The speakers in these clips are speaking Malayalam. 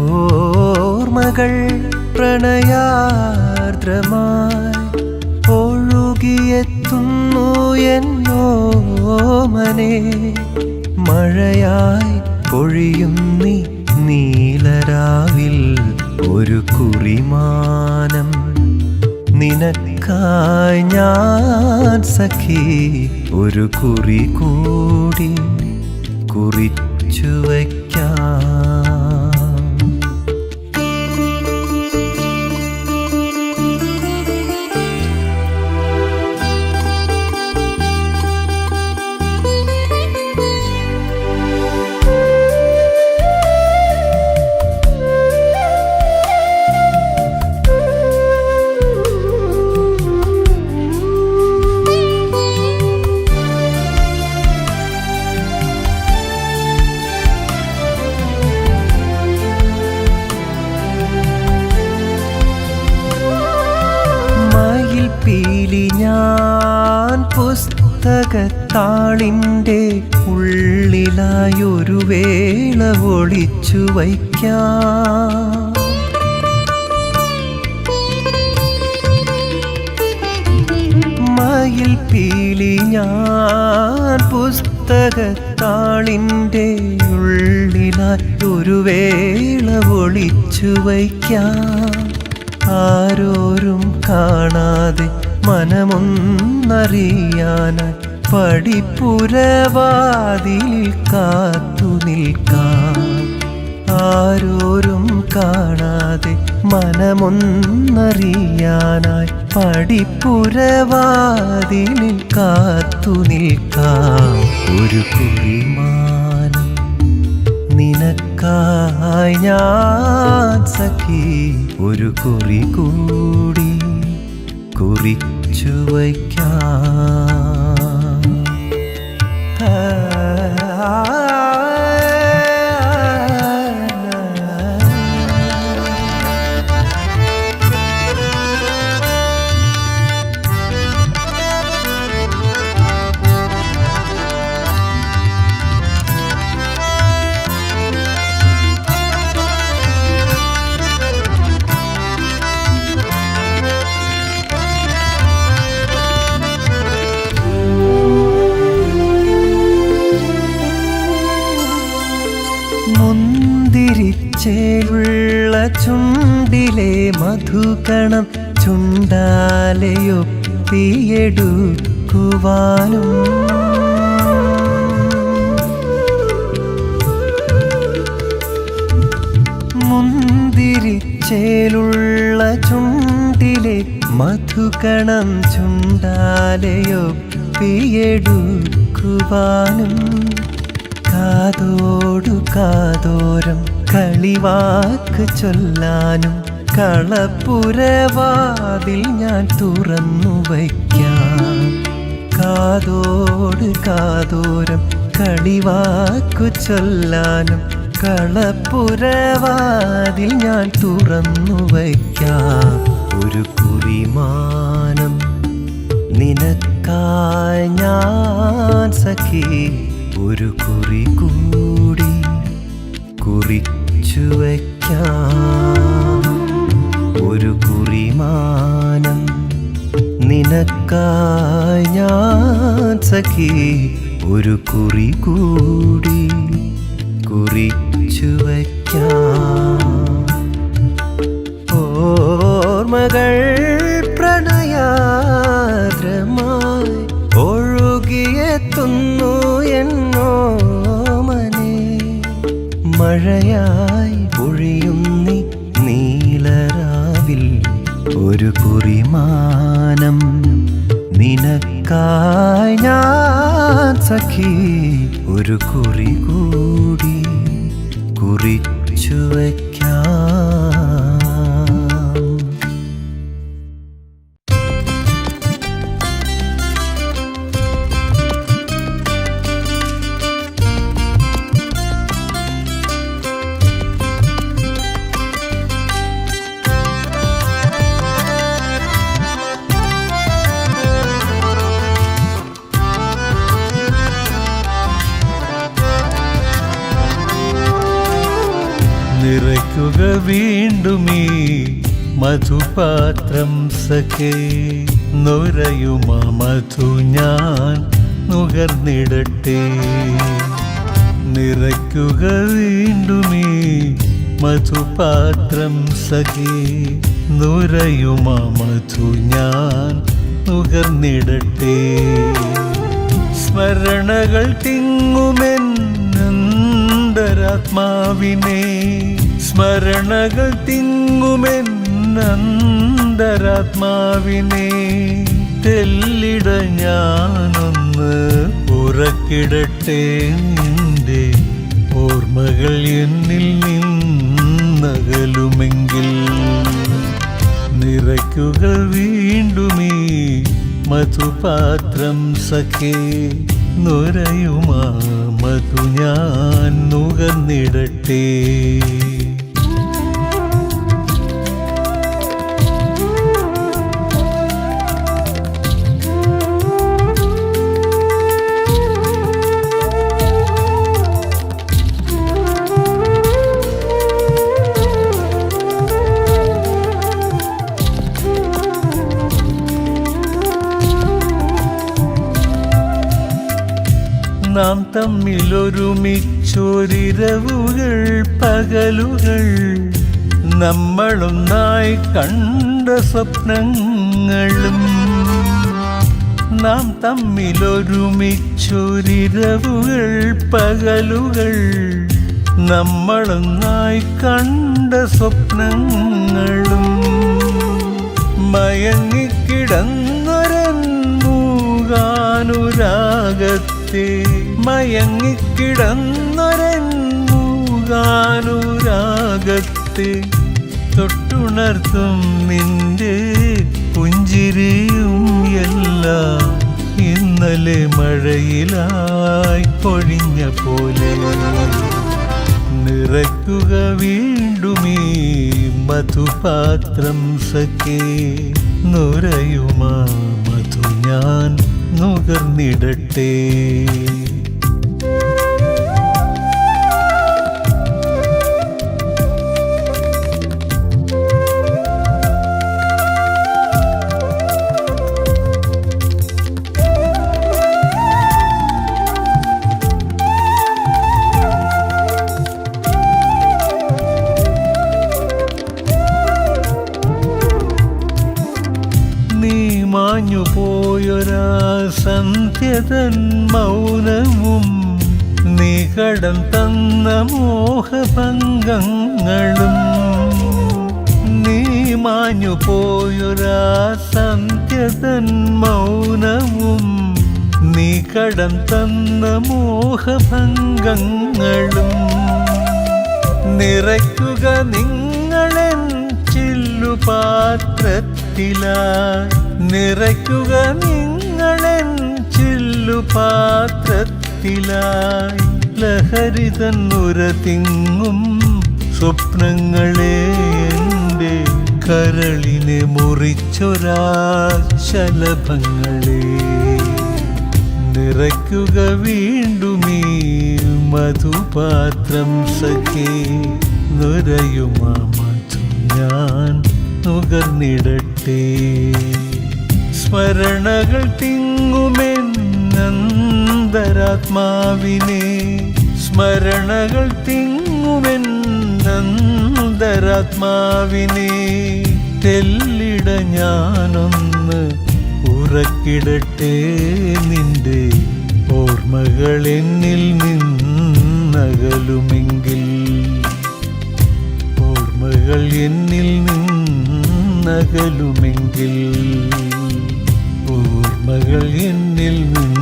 ഓർമ്മകൾ പ്രണയാർദ്രമായി ഒഴുകിയെത്തുന്നു എന്നോ മനെ മഴയായി പൊഴിയും നീ നീലരാവിൽ ഒരു കുറിമാനം. നിനക്കായി ഞാൻ സഖി ഒരു കുറി കൂടി കുറിച്ചു വയ്ക്കാം പുസ്തകത്താളിന്റെ ഉള്ളിലായൊരു വേള ഒളിച്ചു വയ്ക്കാം. മയിൽ പീലി ഞാൻ പുസ്തകത്താളിന്റെ ഉള്ളിലായി ഒരു വേള ഒളിച്ചു വയ്ക്കാം. ആരോരും കാണാതെ മനമൊന്നറിയാനായി പടിപ്പുരവാതിൽ കാത്തു നിൽക്കാം. ആരോരും കാണാതെ മനമൊന്നറിയാനായി പടിപ്പുരവാതിൽ കാത്തു നിൽക്കാം. ഒരു കുറിമാനം നിനക്കായി ഞാൻ സഖി. ഒരു കുറി കൂടി കുറിച്ചു വയ്ക്കാം. Navidad. മധുകണം ചുണ്ടാലയൊപ്പിയെടുക്കുവാനും മുന്തിരിച്ചേലുള്ള ചുണ്ടിലെ മധുകണം ചുണ്ടാലയൊപ്പിയെടുക്കുവാനും കാതോടു കാതോരം കളിവാക്ക് ചൊല്ലാനും കളപ്പുരവാതിൽ ഞാൻ തുറന്നു വയ്ക്കാം. കാതോട് കാതോരം കളിവാക്കു ചൊല്ലാനും കളപ്പുരവാതിൽ ഞാൻ തുറന്നു വയ്ക്കാം. ഒരു കുറിമാനം നിനക്കായി ഞാൻ സഖി. ഒരു കുറി കൂടി കുറിച്ചു വയ്ക്കാം. കുറിമാനം നിനക്കായി ഞാൻ സഖി. ഒരു കുറി കൂടി കുറിച്ചു വയ്ക്കാം. ഓർമ്മകൾ പ്രണയാദ്രമായി ഒഴുകിയെത്തുന്നു എന്നോ മനെ മഴയായി പൊഴിയുന്നി ഒരു കുറിമാനം നിനക്കായി ഞാൻ സഖി. ഒരു കുറി കൂടി കുറിച്ചു വയ്ക്കാം നിറയ്ക്കുക വീണ്ടും ഈ മധുപാത്രം സഖേ. നുരയുമ മധു ഞാൻ നുകർന്നിടട്ടെ. നിറയ്ക്കുക വീണ്ടുമീ മധുപാത്രം സഖേ. നുരയുമ മധു ഞാൻ നുകർന്നിടട്ടെ. സ്മരണകൾ തിങ്ങുമെന്നന്തരാത്മാവിനെ. സ്മരണകൾ തിങ്ങുമെന്നന്തരാത്മാവിനെ തെല്ലിട ഞാനൊന്ന് ഉറക്കിടട്ടെ നിന്റെ ഓർമ്മകൾ എന്നിൽ നിന്നകലുമെങ്കിൽ നിറയ്ക്കുക വീണ്ടുമീ മധുപാത്രം സഖേ നുരയുമാ മധു ഞാൻ നുകർന്നിടട്ടെ തമ്മിലൊരുമിച്ചൊരിരവുകൾ പകലുകൾ. നമ്മളൊന്നായി കണ്ട സ്വപ്നങ്ങളും നാം തമ്മിലൊരുമിച്ചൊരിരവുകൾ പകലുകൾ. നമ്മളൊന്നായി കണ്ട സ്വപ്നങ്ങളും മയങ്ങിക്കിടന്നൊരൻ മൂകാനുരാഗത്തെ മയങ്ങിക്കിടന്നൊരൻ മൂകാനുരാഗത്തെ തൊട്ടുണർത്തും നിന്റെ പുഞ്ചിരിയും എല്ലാം. ഇന്നലെ മഴയിലായി പൊഴിഞ്ഞ പോലെ നിറയ്ക്കുക വീണ്ടുമീ മധുപാത്രം സഖേ. നുരയുമാ മധു ഞാൻ നുകർന്നിടട്ടെ. സന്ധ്യതൻ മൗനവും നികടം തന്ന മോഹഭംഗങ്ങളും. നീ മാഞ്ഞു പോയൊരാ സന്ധ്യതൻ മൗനവും നികടം തന്ന മോഹഭംഗങ്ങളും. നിറയ്ക്കുക നിങ്ങളെൻ ചില്ലുപാത്രത്തിലായി നിറയ്ക്കുക നിങ്ങളെൻ ചില്ലുപാത്രത്തിലായി ലഹരി തന്നുര തിങ്ങും സ്വപ്നങ്ങളെ എന്റെ കരളിനെ മുറിച്ചൊരാ ശലഭങ്ങളെ നിറയ്ക്കുക വീണ്ടുമീ മധുപാത്രം സഖി. നുരയുമാ മധു ഞാൻ നുകർന്നിടട്ടെ. സ്മരണകൾ തിങ്ങുമെന്നന്തരാത്മാവിനെ സ്മരണകൾ തിങ്ങുമെന്നന്തരാത്മാവിനെ തെല്ലിട ഞാനൊന്ന് ഉറക്കിടട്ടെ നിന്റെ ഓർമ്മകൾ എന്നിൽ നിന്നകലുമെങ്കിൽ. ഓർമ്മകൾ എന്നിൽ നിന്നകലുമെങ്കിൽ. ഓർമ്മകൾ എന്നിൽ നിന്നകലുമെങ്കിൽ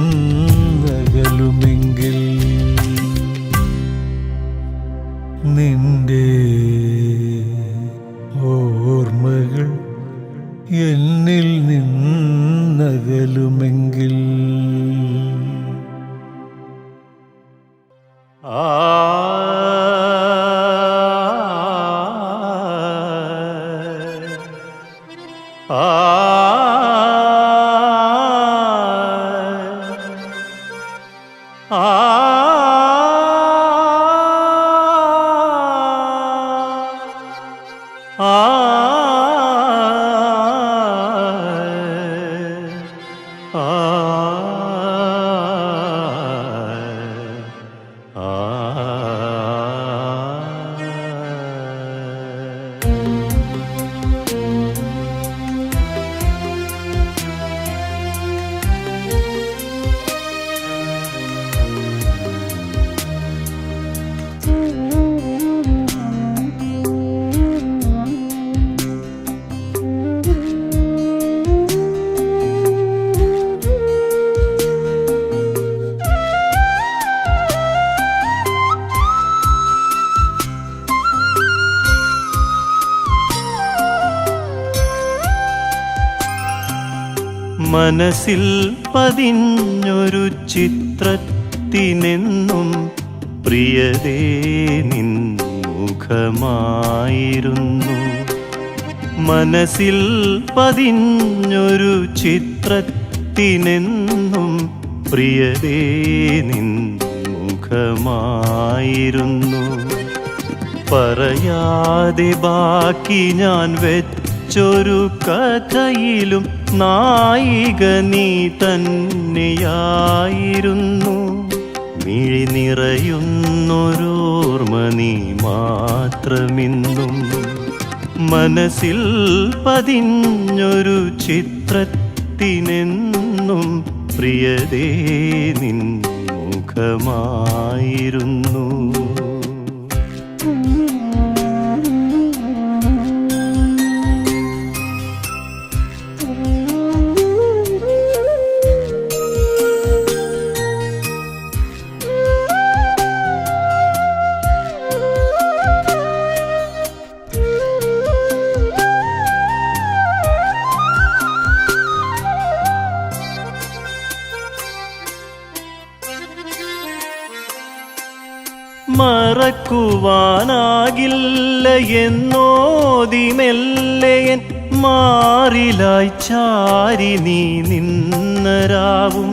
മനസ്സിൽ പതിഞ്ഞൊരു ചിത്രത്തിനെന്നും പ്രിയതേ നിൻ മുഖമായിരുന്നു. മനസ്സിൽ പതിഞ്ഞൊരു ചിത്രത്തിനെന്നും പ്രിയതേ നിൻ മുഖമായിരുന്നു. പറയാതെ ബാക്കി ഞാൻ വെച്ചൊരു കഥയിലും നായിക നീ തന്നെയായിരുന്നു. മിഴി നിറയുന്നൊരോർമ്മ നീ മാത്രമിന്നും. മനസ്സിൽ പതിഞ്ഞൊരു ചിത്രത്തിനെന്നും പ്രിയതേ നിൻ മുഖമായിരുന്നു. മറക്കുവാനാകില്ല എന്നോതി മെല്ലയൻ മാറിലായി ചാരി നീ നിന്നരാവും.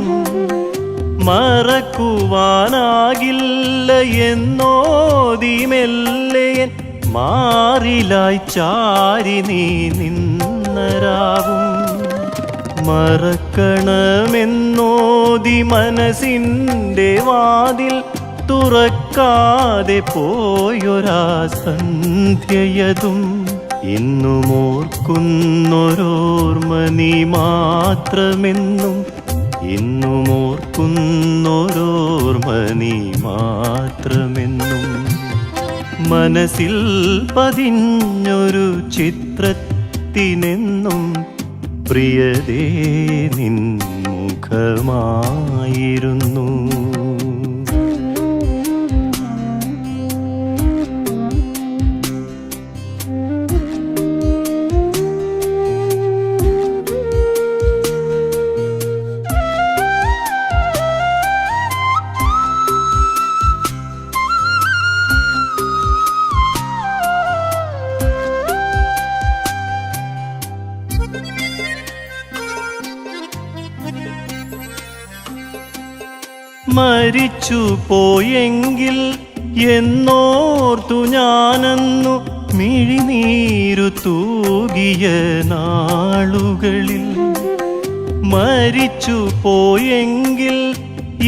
മറക്കുവാനാകില്ല എന്നോതി മെല്ലയൻ മാറിലായി ചാരി നീ നിന്നരാവും. മറക്കണമെന്നോതി മനസ്സിന്റെ വാതിൽ തുറക്കാതെ പോയൊരാ സന്ധ്യയതും ഇന്നും ഓർക്കുന്നൊരോർമ്മ നീ മാത്രമെന്നും ഇന്നും ഓർക്കുന്നൊരോർമ്മ നീ മാത്രമെന്നും മനസ്സിൽ പതിഞ്ഞൊരു ചിത്രത്തിനെന്നും പ്രിയതേ നിൻ മുഖമായിരുന്നു. മരിച്ചു പോയെങ്കിൽ എന്നോർത്തു ഞാനന്നു മിഴിനീരു തൂകിയ നാളുകളിൽ. മരിച്ചു പോയെങ്കിൽ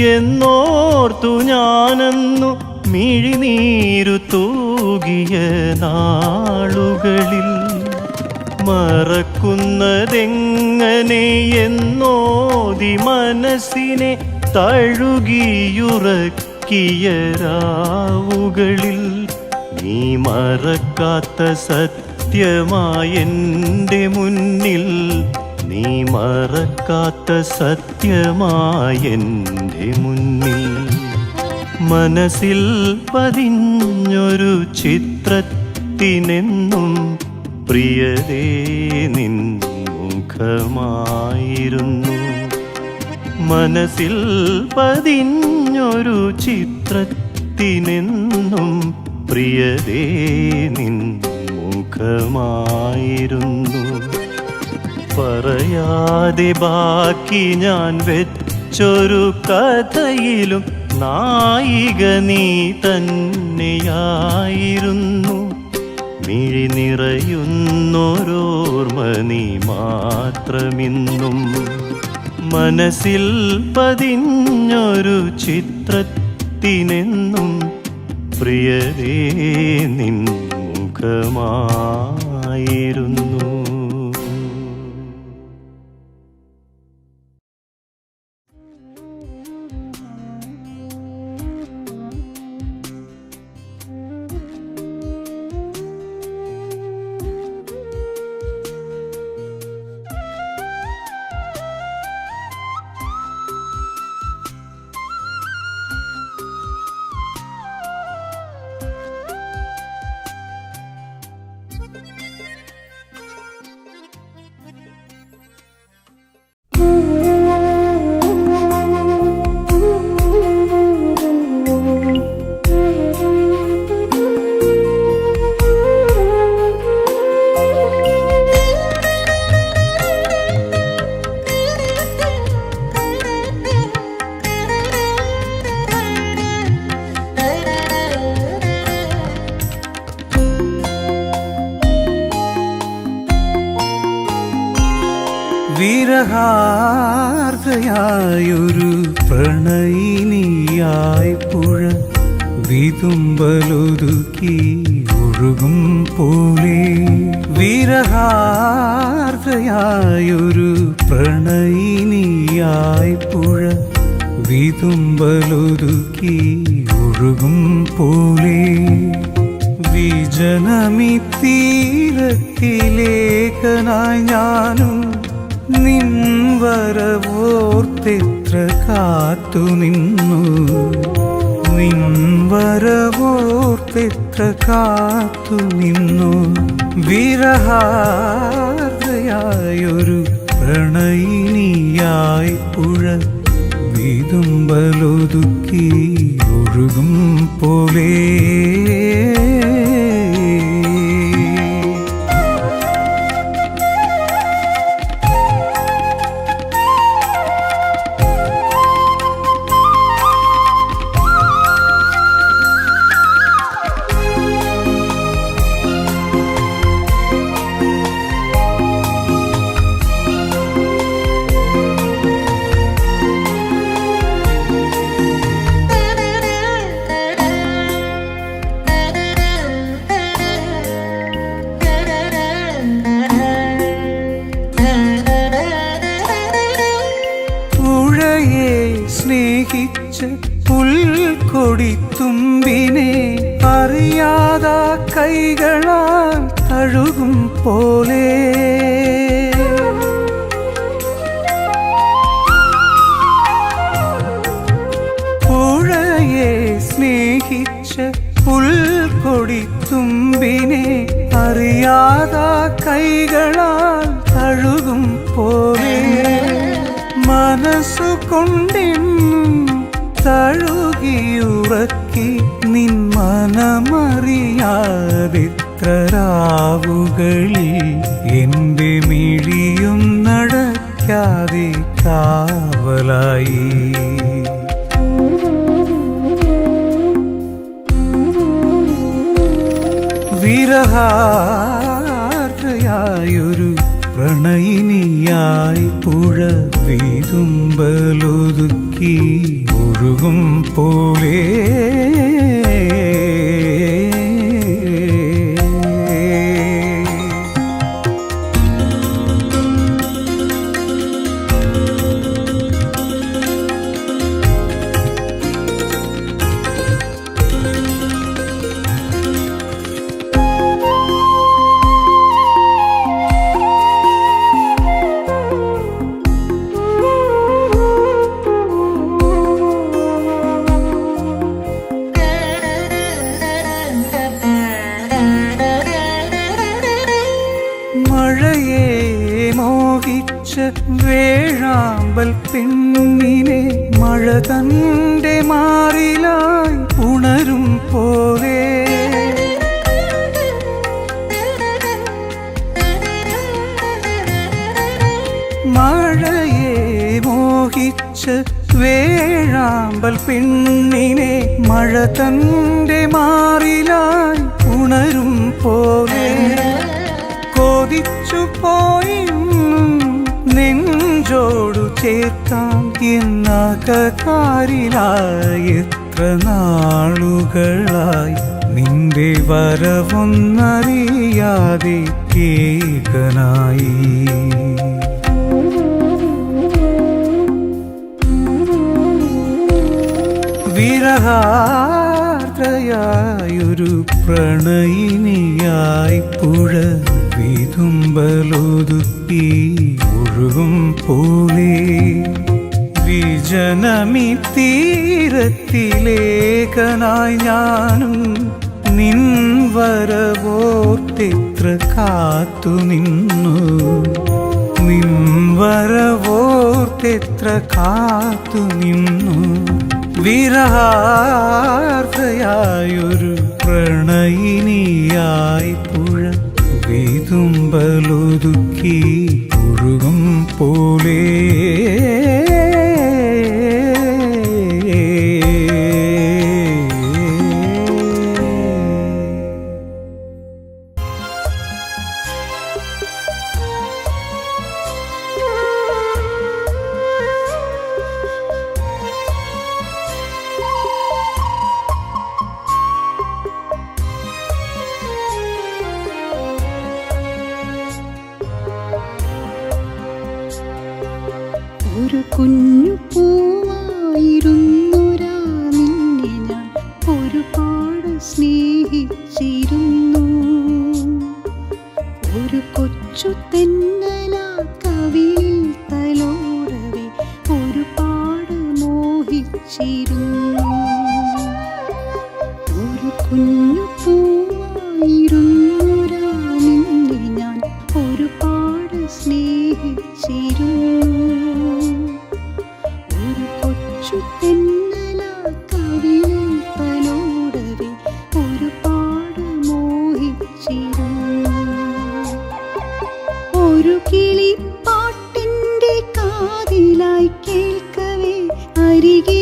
എന്നോർത്തു ഞാനന്നു മിഴിനീരു തൂകിയ നാളുകളിൽ. മറക്കുന്നതെങ്ങനെ എന്നോതി മനസ്സിനെ തഴുകിയുറക്കിയ രാവുകളിൽ നീ മറക്കാത്ത സത്യമായെന്റെ മുന്നിൽ നീ മറക്കാത്ത സത്യമായെന്റെ മുന്നിൽ മനസ്സിൽ പതിഞ്ഞൊരു ചിത്രത്തിനെന്നും പ്രിയതേ നിൻ മുഖമായിരുന്നു. മനസ്സിൽ പതിഞ്ഞൊരു ചിത്രത്തിനെന്നും പ്രിയതേ നിൻ മുഖമായിരുന്നു. പറയാതെ ബാക്കി ഞാൻ വെച്ചൊരു കഥയിലും നായിക നീ തന്നെയായിരുന്നു. മിഴി നിറയുന്നൊരോർമ്മ നീ മാത്രമിന്നും. മനസ്സിൽ പതിഞ്ഞൊരു ചിത്രത്തിനെന്നും പ്രിയതേ നിൻ മുഖമായിരുന്നു. വിരഹാർദ്രയായൊരു പ്രണയിനിയായി പുഴ വിതുമ്പലൊതുക്കി ഒഴുകും പോലെ. വിരഹാർദ്രയായൊരു പ്രണയിനിയായി പുഴ വിതുമ്പലൊതുക്കി ഒഴുകും പോലെ. വിജനമി തീരത്തിലേഖനായി ഞാനും നിൻ വരവോർത്തെത്ര കാത്തു നിന്നു നിൻവരവോർത്തിത്ര കാത്തു നിന്നു വിരഹാർദ്രയായൊരു പ്രണയിനിയായി പുഴ വിതുമ്പലൊതുക്കി ഒഴുകും പോലെ കാവലായി വിരഹാർദ്രയായൊരു പ്രണയിനിയായി പുഴ വീതുമ്പലൊതുക്കി ഒഴുകും പോലെ മഴയെ മോഹിച്ച് വേഴാമ്പൽ പെണ്ണിനെ മഴ തന്റെ മാറിലായി ഉണരും പോലെ. കൊതിച്ചു പോയി നെഞ്ചോടു ചേർക്കാം എന്നകകാരിലായി എത്ര നാളുകളായി നിന്റെ വരവൊന്നറിയാതെ കേകനായി വിരഹാർദ്രയായൊരു പ്രണയിനിയായി പുഴ വിതുമ്പലൊതുക്കി ഒഴുകും പോലെ വിജനമി തീരത്തിലേക്കനായി ഞാനും നിൻ വരവോർത്തിത്ര കാത്തു നിന്നു. നിൻ വരവോർത്തിത്ര കാത്തു നിന്നു. വിരഹാർദ്രയായൊരു പ്രണയിനിയായി പുഴ വീതുമ്പലൊതുക്കി ഒഴുകും പോലെ ഒരു കുഞ്ഞു அருகே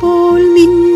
നിഴലുപോൾ നിന്നെ